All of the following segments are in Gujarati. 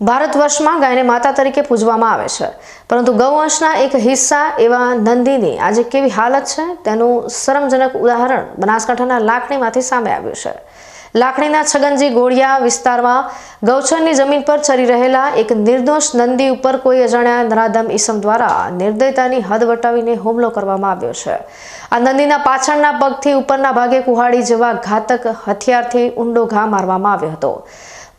ભારત વર્ષમાં ગાયને માતા તરીકે પૂજવામાં આવે છે. પરંતુ ગૌવંશના એક હિસ્સા એવા નંદીની આજે કેવી હાલત છે તેનું શરમજનક ઉદાહરણ બનાસકાંઠાના લાખણીમાંથી સામે આવ્યું છે. લાખણીના છગનજી ગોળિયા વિસ્તારમાં ગૌચરની જમીન પર ચરી રહેલા એક નિર્દોષ નંદી ઉપર કોઈ અજાણ્યા નરાધમ ઈસમ દ્વારા નિર્દયતાની હદ વટાવીને હુમલો કરવામાં આવ્યો છે. આ નંદીના પાછળના પગથી ઉપરના ભાગે કુહાડી જેવા ઘાતક હથિયારથી ઊંડો ઘા મારવામાં આવ્યો હતો.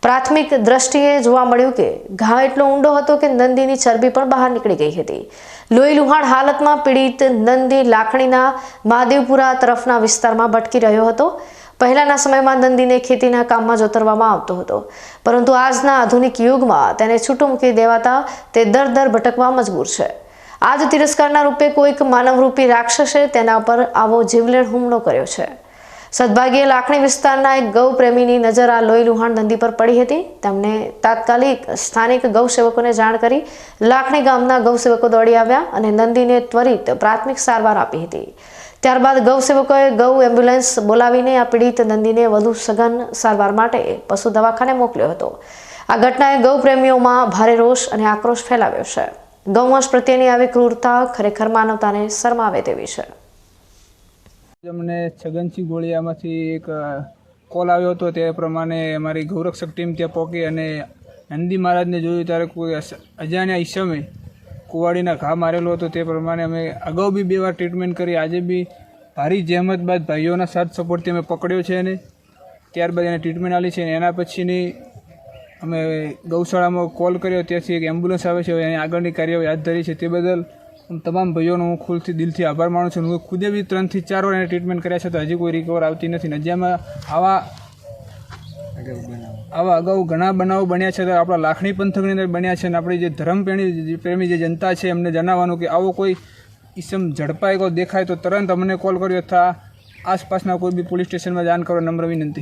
પ્રાથમિક દ્રષ્ટિએ જોવા મળ્યું કે ઘા એટલો ઊંડો હતો કે નંદીની ચરબી પણ બહાર નીકળી ગઈ હતી. લોહી લુહાણ હાલતમાં પીડિત નંદી લાખણીના મહાદેવપુરા તરફના વિસ્તારમાં ભટકી રહ્યો હતો. પહેલાના સમયમાં નંદીને ખેતીના કામમાં જોતરવામાં આવતો હતો. પરંતુ આજના આધુનિક યુગમાં તેને છૂટું મૂકી દેવાતા તે દર દર ભટકવા મજબૂર છે. આજ તિરસ્કારના રૂપે કોઈક માનવરૂપી રાક્ષસે તેના પર આવો જીવલેણ હુમલો કર્યો છે. સદભાગ્યે લાખણી વિસ્તારના એક ગૌ પ્રેમીની નજર આ લોહી લુહાણ નદી પર પડી હતી. તેમણે તાત્કાલિક સ્થાનિક ગૌસેવકોને જાણ કરી લાખણી ગામના ગૌસેવકો દોડી આવ્યા અને નંદીને ત્વરિત પ્રાથમિક સારવાર આપી હતી. ત્યારબાદ ગૌસેવકોએ ગૌ એમ્બ્યુલન્સ બોલાવીને આ પીડિત નંદીને વધુ સઘન સારવાર માટે પશુ દવાખાને મોકલ્યો હતો. આ ઘટનાએ ગૌ પ્રેમીઓમાં ભારે રોષ અને આક્રોશ ફેલાવ્યો છે. ગૌવંશ પ્રત્યેની આવી ક્રૂરતા ખરેખર માનવતાને શરમાવે તેવી છે. અમને છગનસિંહ ગોળિયામાંથી એક કોલ આવ્યો હતો તે પ્રમાણે અમારી ગૌરક્ષક ટીમ ત્યાં પહોંચી અને નંદી મહારાજને જોયું ત્યારે કોઈ અજાણ્યા ઈસમે કુવાડીના ઘા મારેલો હતો તે પ્રમાણે અમે અગાઉ બી બે વાર ટ્રીટમેન્ટ કરી. આજે બી ભારી જહેમત બાદ ભાઈઓના સાથ સપોર્ટથી અમે પકડ્યો છે અને ત્યારબાદ એને ટ્રીટમેન્ટ આપી છે અને એના પછીની અમે ગૌશાળામાં કોલ કર્યો. ત્યાંથી એક એમ્બ્યુલન્સ આવે છે એની આગળની કાર્યવાહી હાથ ધરી છે. તે બદલ તમામ ભાઈઓનો હું ખુલથી દિલથી આભાર માનું છું હું ખુદે બી ત્રણથી ચાર વાર એને ટ્રીટમેન્ટ કર્યા છે તો હજી કોઈ રિકવર આવતી નથી ને જેમાં આવા આવા અગાઉ ઘણા બનાવો બન્યા છે તો આપણા લાખણી પંથકની અંદર બન્યા છે અને આપણી જે ધર્મપ્રેમી પ્રેમી જે જનતા છે એમને જણાવવાનું કે આવો કોઈ ઈસમ ઝડપાય દેખાય તો તરત અમને કોલ કર્યો તથા આસપાસના કોઈ બી પોલીસ સ્ટેશનમાં જાણ કરો નમ્ર વિનંતી.